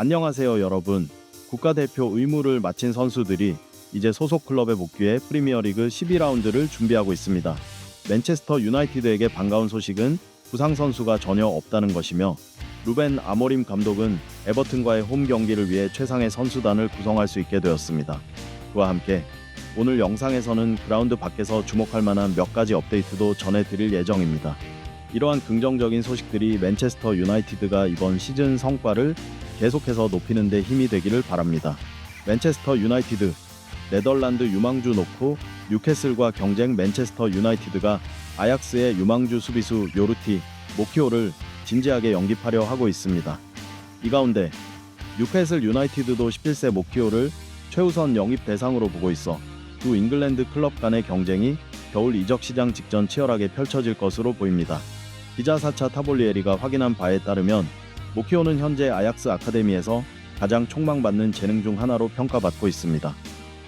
안녕하세요 여러분. 국가대표 의무를 마친 선수들이 이제 소속 클럽에 복귀해 프리미어리그 12라운드를 준비하고 있습니다. 맨체스터 유나이티드에게 반가운 소식은 부상 선수가 전혀 없다는 것이며 루벤 아모림 감독은 에버튼과의 홈 경기를 위해 최상의 선수단을 구성할 수 있게 되었습니다. 그와 함께 오늘 영상에서는 그라운드 밖에서 주목할 만한 몇 가지 업데이트도 전해드릴 예정입니다. 이러한 긍정적인 소식들이 맨체스터 유나이티드가 이번 시즌 성과를 계속해서 높이는 데 힘이 되기를 바랍니다. 맨체스터 유나이티드 네덜란드 유망주 놓고 뉴캐슬과 경쟁 맨체스터 유나이티드가 아약스의 유망주 수비수 요르티 모키오를 진지하게 영입하려 하고 있습니다. 이 가운데 뉴캐슬 유나이티드도 11세 모키오를 최우선 영입 대상으로 보고 있어 두 잉글랜드 클럽 간의 경쟁이 겨울 이적 시장 직전 치열하게 펼쳐질 것으로 보입니다. 기자 사차 타볼리에리가 확인한 바에 따르면 모키오는 현재 아약스 아카데미에서 가장 촉망받는 재능 중 하나로 평가받고 있습니다.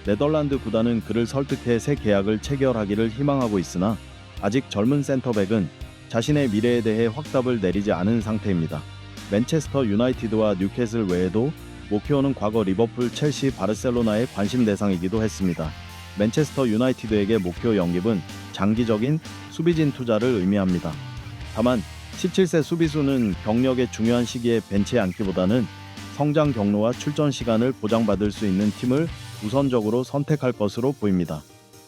네덜란드 구단은 그를 설득해 새 계약을 체결하기를 희망하고 있으나 아직 젊은 센터백은 자신의 미래에 대해 확답을 내리지 않은 상태입니다. 맨체스터 유나이티드와 뉴캐슬 외에도 모키오는 과거 리버풀, 첼시, 바르셀로나의 관심 대상이기도 했습니다. 맨체스터 유나이티드에게 목표 영입은 장기적인 수비진 투자를 의미합니다. 다만 17세 수비수는 경력의 중요한 시기에 벤치에 앉기보다는 성장 경로와 출전 시간을 보장받을 수 있는 팀을 우선적으로 선택할 것으로 보입니다.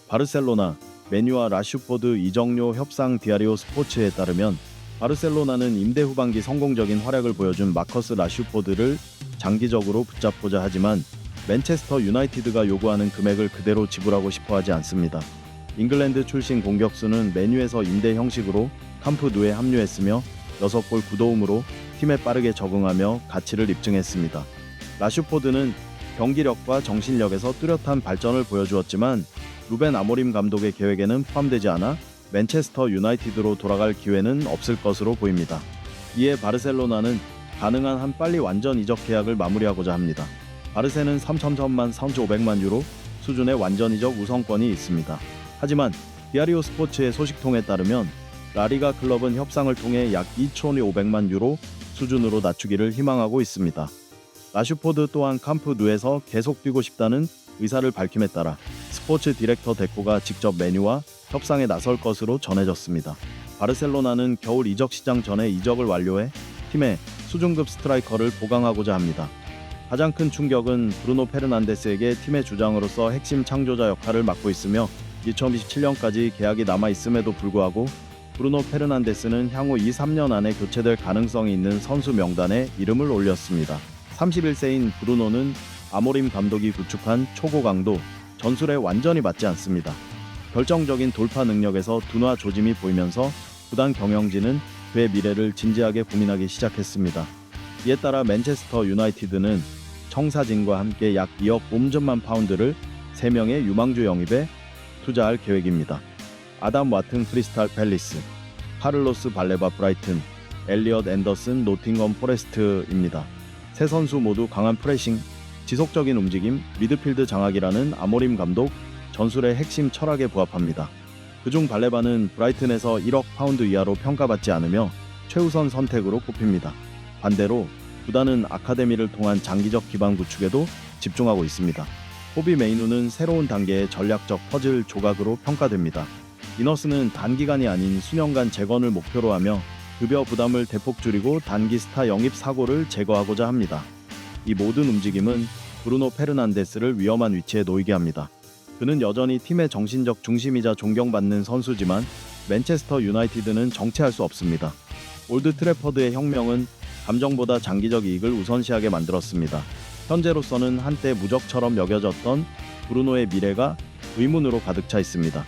바르셀로나, 메뉴와 라슈포드 이정료 협상 디아리오 스포츠에 따르면 바르셀로나는 임대 후반기 성공적인 활약을 보여준 마커스 라슈포드를 장기적으로 붙잡고자 하지만 맨체스터 유나이티드가 요구하는 금액을 그대로 지불하고 싶어 하지 않습니다. 잉글랜드 출신 공격수는 메뉴에서 임대 형식으로 캄프 누에 합류했으며 6골 9도움으로 팀에 빠르게 적응하며 가치를 입증했습니다. 라슈포드는 경기력과 정신력에서 뚜렷한 발전을 보여주었지만 루벤 아모림 감독의 계획에는 포함되지 않아 맨체스터 유나이티드로 돌아갈 기회는 없을 것으로 보입니다. 이에 바르셀로나는 가능한 한 빨리 완전 이적 계약을 마무리하고자 합니다. 바르세는 3천천만 3,500만 유로 수준의 완전 이적 우선권이 있습니다. 하지만 디아리오 스포츠의 소식통에 따르면 라리가 클럽은 협상을 통해 약 2,500만 유로 수준으로 낮추기를 희망하고 있습니다. 라슈포드 또한 캄프 누에서 계속 뛰고 싶다는 의사를 밝힘에 따라 스포츠 디렉터 데코가 직접 메뉴와 협상에 나설 것으로 전해졌습니다. 바르셀로나는 겨울 이적 시장 전에 이적을 완료해 팀에 수준급 스트라이커를 보강하고자 합니다. 가장 큰 충격은 브루노 페르난데스에게 팀의 주장으로서 핵심 창조자 역할을 맡고 있으며 2027년까지 계약이 남아 있음에도 불구하고 브루노 페르난데스는 향후 2, 3년 안에 교체될 가능성이 있는 선수 명단에 이름을 올렸습니다. 31세인 브루노는 아모림 감독이 구축한 초고 강도 전술에 완전히 맞지 않습니다. 결정적인 돌파 능력에서 둔화 조짐이 보이면서 구단 경영진은 그의 미래를 진지하게 고민하기 시작했습니다. 이에 따라 맨체스터 유나이티드는 청사진과 함께 약 2억 5천만 파운드를 3명의 유망주 영입에 투자할 계획입니다. 아담 와튼 크리스탈 팰리스, 카를로스 발레바 브라이튼, 엘리엇 앤더슨 노팅엄 포레스트입니다. 세 선수 모두 강한 프레싱, 지속적인 움직임, 미드필드 장악이라는 아모림 감독 전술의 핵심 철학에 부합합니다. 그중 발레바는 브라이튼에서 1억 파운드 이하로 평가받지 않으며 최우선 선택으로 꼽힙니다. 반대로 구단은 아카데미를 통한 장기적 기반 구축에도 집중하고 있습니다. 호비 메이누는 새로운 단계의 전략적 퍼즐 조각으로 평가됩니다. 이너스는 단기간이 아닌 수년간 재건을 목표로 하며 급여 부담을 대폭 줄이고 단기 스타 영입 사고를 제거하고자 합니다. 이 모든 움직임은 브루노 페르난데스를 위험한 위치에 놓이게 합니다. 그는 여전히 팀의 정신적 중심이자 존경받는 선수지만 맨체스터 유나이티드는 정체할 수 없습니다. 올드 트래퍼드의 혁명은 감정보다 장기적 이익을 우선시하게 만들었습니다. 현재로서는 한때 무적처럼 여겨졌던 브루노의 미래가 의문으로 가득 차 있습니다.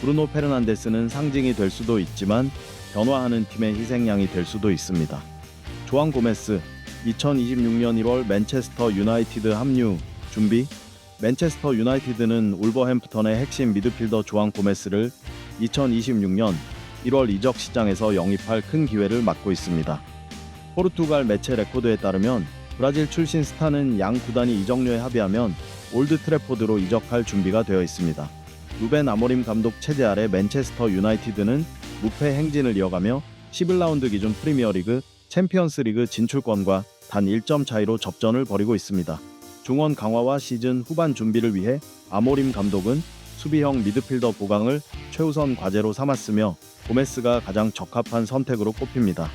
브루노 페르난데스는 상징이 될 수도 있지만 변화하는 팀의 희생양이 될 수도 있습니다. 조안 고메스 2026년 1월 맨체스터 유나이티드 합류 준비 맨체스터 유나이티드는 울버햄프턴의 핵심 미드필더 조안 고메스를 2026년 1월 이적 시장에서 영입할 큰 기회를 맞고 있습니다. 포르투갈 매체 레코드에 따르면 브라질 출신 스타는 양 구단이 이적료에 합의하면 올드 트래포드로 이적할 준비가 되어 있습니다. 루벤 아모림 감독 체제 아래 맨체스터 유나이티드는 무패 행진을 이어가며 11라운드 기준 프리미어리그, 챔피언스리그 진출권과 단 1점 차이로 접전을 벌이고 있습니다. 중원 강화와 시즌 후반 준비를 위해 아모림 감독은 수비형 미드필더 보강을 최우선 과제로 삼았으며 고메스가 가장 적합한 선택으로 꼽힙니다.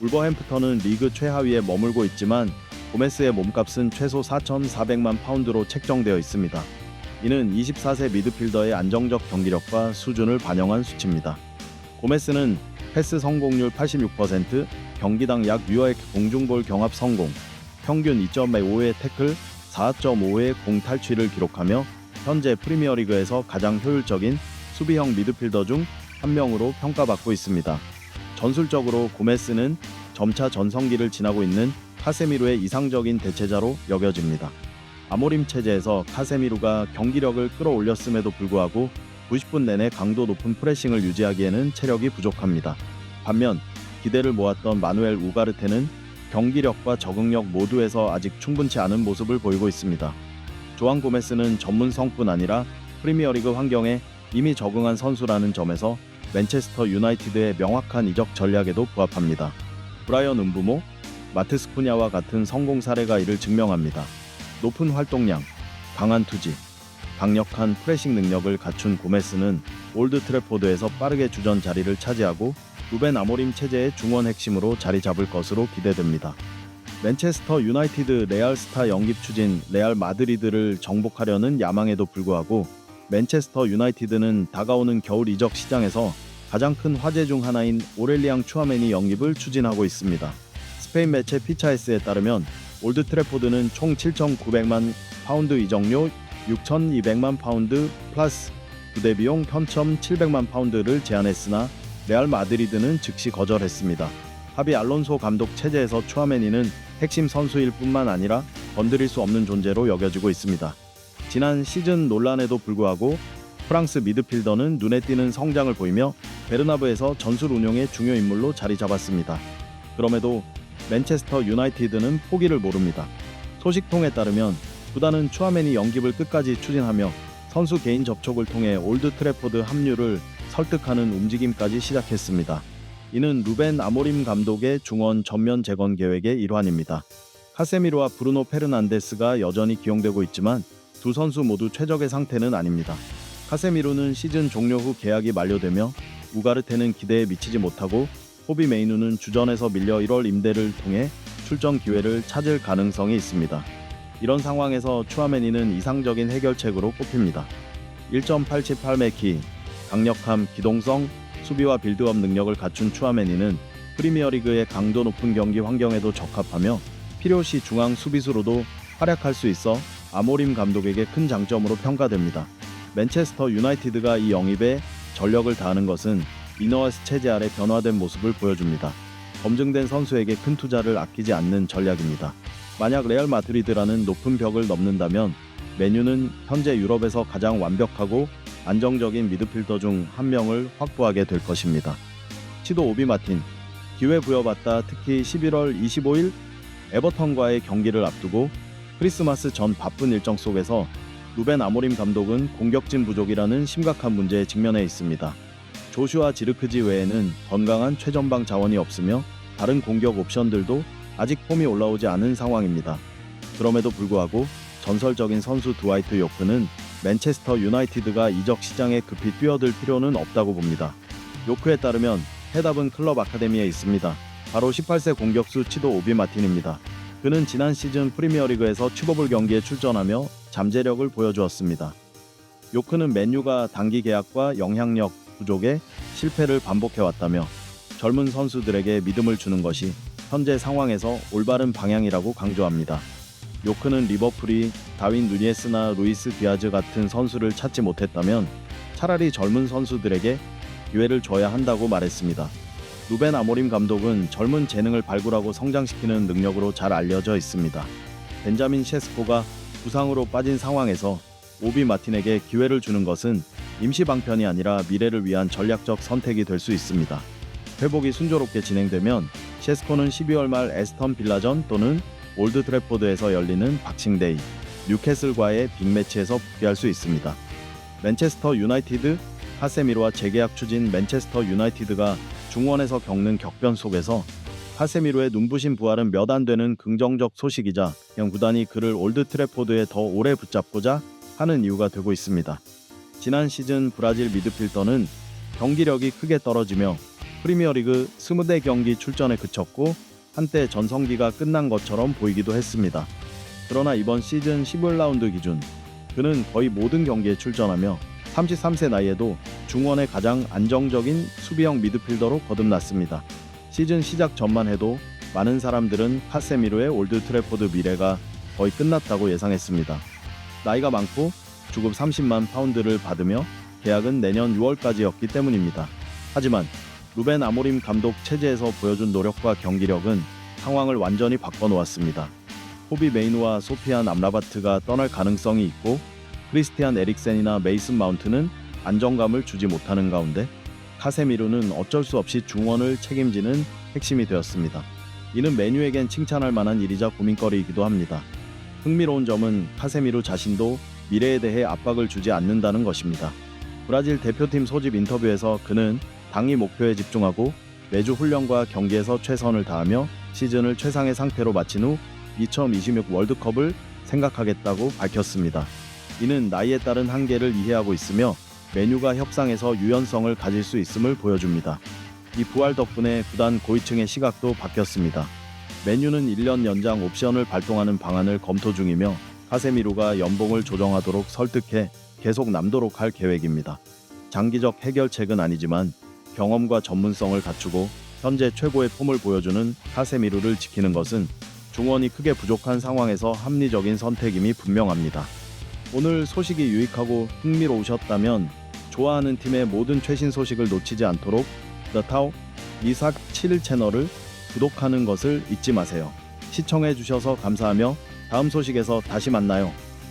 울버햄프턴은 리그 최하위에 머물고 있지만 고메스의 몸값은 최소 4,400만 파운드로 책정되어 있습니다. 이는 24세 미드필더의 안정적 경기력과 수준을 반영한 수치입니다. 고메스는 패스 성공률 86%, 경기당 약 6회 공중볼 경합 성공, 평균 2.5의 태클, 4.5의 공 탈취를 기록하며 현재 프리미어리그에서 가장 효율적인 수비형 미드필더 중 한 명으로 평가받고 있습니다. 전술적으로 고메스는 점차 전성기를 지나고 있는 카세미루의 이상적인 대체자로 여겨집니다. 아모림 체제에서 카세미루가 경기력을 끌어올렸음에도 불구하고 90분 내내 강도 높은 프레싱을 유지하기에는 체력이 부족합니다. 반면 기대를 모았던 마누엘 우가르테는 경기력과 적응력 모두에서 아직 충분치 않은 모습을 보이고 있습니다. 조안 고메스는 전문성뿐 아니라 프리미어리그 환경에 이미 적응한 선수라는 점에서 맨체스터 유나이티드의 명확한 이적 전략에도 부합합니다. 브라이언 은부모, 마트스 쿠냐와 같은 성공 사례가 이를 증명합니다. 높은 활동량, 강한 투지, 강력한 프레싱 능력을 갖춘 고메스는 올드 트래포드에서 빠르게 주전 자리를 차지하고 루벤 아모림 체제의 중원 핵심으로 자리 잡을 것으로 기대됩니다. 맨체스터 유나이티드 레알 스타 영입 추진 레알 마드리드를 정복하려는 야망에도 불구하고 맨체스터 유나이티드는 다가오는 겨울 이적 시장에서 가장 큰 화제 중 하나인 오렐리앙 추아멘이 영입을 추진하고 있습니다. 스페인 매체 피차에스에 따르면 올드 트래포드는 총 7,900만 파운드 이적료 6,200만 파운드 플러스 부대 비용 편점 700만 파운드를 제안했으나 레알 마드리드는 즉시 거절했습니다. 하비 알론소 감독 체제에서 추아메니는 핵심 선수일 뿐만 아니라 건드릴 수 없는 존재로 여겨지고 있습니다. 지난 시즌 논란에도 불구하고 프랑스 미드필더는 눈에 띄는 성장을 보이며 베르나브에서 전술 운용의 중요 인물로 자리 잡았습니다. 그럼에도 맨체스터 유나이티드는 포기를 모릅니다. 소식통에 따르면 구단은 추아멘이 영입을 끝까지 추진하며 선수 개인 접촉을 통해 올드 트래포드 합류를 설득하는 움직임까지 시작했습니다. 이는 루벤 아모림 감독의 중원 전면 재건 계획의 일환입니다. 카세미로와 브루노 페르난데스가 여전히 기용되고 있지만 두 선수 모두 최적의 상태는 아닙니다. 카세미로는 시즌 종료 후 계약이 만료되며 우가르테는 기대에 미치지 못하고 호비 메이누는 주전에서 밀려 1월 임대를 통해 출전 기회를 찾을 가능성이 있습니다. 이런 상황에서 추아메니는 이상적인 해결책으로 꼽힙니다. 1.88m 키, 강력함, 기동성, 수비와 빌드업 능력을 갖춘 추아메니는 프리미어리그의 강도 높은 경기 환경에도 적합하며 필요시 중앙 수비수로도 활약할 수 있어 아모림 감독에게 큰 장점으로 평가됩니다. 맨체스터 유나이티드가 이 영입에 전력을 다하는 것은 이너와스 체제 아래 변화된 모습을 보여줍니다. 검증된 선수에게 큰 투자를 아끼지 않는 전략입니다. 만약 레알 마드리드라는 높은 벽을 넘는다면 메뉴는 현재 유럽에서 가장 완벽하고 안정적인 미드필더 중 한 명을 확보하게 될 것입니다. 치도 오비 마틴 기회 부여받다 특히 11월 25일 에버턴과의 경기를 앞두고 크리스마스 전 바쁜 일정 속에서 루벤 아모림 감독은 공격진 부족이라는 심각한 문제에 직면해 있습니다. 조슈아 지르크지 외에는 건강한 최전방 자원이 없으며 다른 공격 옵션들도 아직 폼이 올라오지 않은 상황입니다. 그럼에도 불구하고 전설적인 선수 드와이트 요크는 맨체스터 유나이티드가 이적 시장에 급히 뛰어들 필요는 없다고 봅니다. 요크에 따르면 해답은 클럽 아카데미에 있습니다. 바로 18세 공격수 치도 오비 마틴입니다. 그는 지난 시즌 프리미어리그에서 튜버블 경기에 출전하며 잠재력을 보여주었습니다. 요크는 맨유가 단기 계약과 영향력 부족에 실패를 반복해왔다며 젊은 선수들에게 믿음을 주는 것이 현재 상황에서 올바른 방향이라고 강조합니다. 요크는 리버풀이 다윈 누니에스나 루이스 디아즈 같은 선수를 찾지 못했다면 차라리 젊은 선수들에게 기회를 줘야 한다고 말했습니다. 루벤 아모림 감독은 젊은 재능을 발굴하고 성장시키는 능력으로 잘 알려져 있습니다. 벤자민 셰스코가 부상으로 빠진 상황에서 오비 마틴에게 기회를 주는 것은 임시 방편이 아니라 미래를 위한 전략적 선택이 될 수 있습니다. 회복이 순조롭게 진행되면 셰스코는 12월 말 에스턴 빌라전 또는 올드 트래포드에서 열리는 박싱데이, 뉴캐슬과의 빅매치에서 복귀할 수 있습니다. 맨체스터 유나이티드 카세미로와 재계약 추진 맨체스터 유나이티드가 중원에서 겪는 격변 속에서 카세미로의 눈부신 부활은 몇 안 되는 긍정적 소식이자 양 구단이 그를 올드 트래포드에 더 오래 붙잡고자 하는 이유가 되고 있습니다. 지난 시즌 브라질 미드필더는 경기력이 크게 떨어지며 프리미어리그 20대 경기 출전에 그쳤고 한때 전성기가 끝난 것처럼 보이기도 했습니다. 그러나 이번 시즌 11라운드 기준 그는 거의 모든 경기에 출전하며 33세 나이에도 중원의 가장 안정적인 수비형 미드필더로 거듭났습니다. 시즌 시작 전만 해도 많은 사람들은 카세미로의 올드 트래포드 미래가 거의 끝났다고 예상했습니다. 나이가 많고 주급 30만 파운드를 받으며 계약은 내년 6월까지였기 때문입니다. 하지만 루벤 아모림 감독 체제에서 보여준 노력과 경기력은 상황을 완전히 바꿔놓았습니다. 호비 메이누와 소피안 암라바트가 떠날 가능성이 있고 크리스티안 에릭센이나 메이슨 마운트는 안정감을 주지 못하는 가운데 카세미루는 어쩔 수 없이 중원을 책임지는 핵심이 되었습니다. 이는 메뉴에겐 칭찬할 만한 일이자 고민거리이기도 합니다. 흥미로운 점은 카세미루 자신도 미래에 대해 압박을 주지 않는다는 것입니다. 브라질 대표팀 소집 인터뷰에서 그는 당이 목표에 집중하고 매주 훈련과 경기에서 최선을 다하며 시즌을 최상의 상태로 마친 후 2026 월드컵을 생각하겠다고 밝혔습니다. 이는 나이에 따른 한계를 이해하고 있으며 메뉴가 협상에서 유연성을 가질 수 있음을 보여줍니다. 이 부활 덕분에 구단 고위층의 시각도 바뀌었습니다. 메뉴는 1년 연장 옵션을 발동하는 방안을 검토 중이며 카세미루가 연봉을 조정하도록 설득해 계속 남도록 할 계획입니다. 장기적 해결책은 아니지만 경험과 전문성을 갖추고 현재 최고의 폼을 보여주는 카세미루를 지키는 것은 중원이 크게 부족한 상황에서 합리적인 선택임이 분명합니다. 오늘 소식이 유익하고 흥미로우셨다면 좋아하는 팀의 모든 최신 소식을 놓치지 않도록 The Tao 247 채널을 구독하는 것을 잊지 마세요. 시청해 주셔서 감사하며 다음 소식에서 다시 만나요.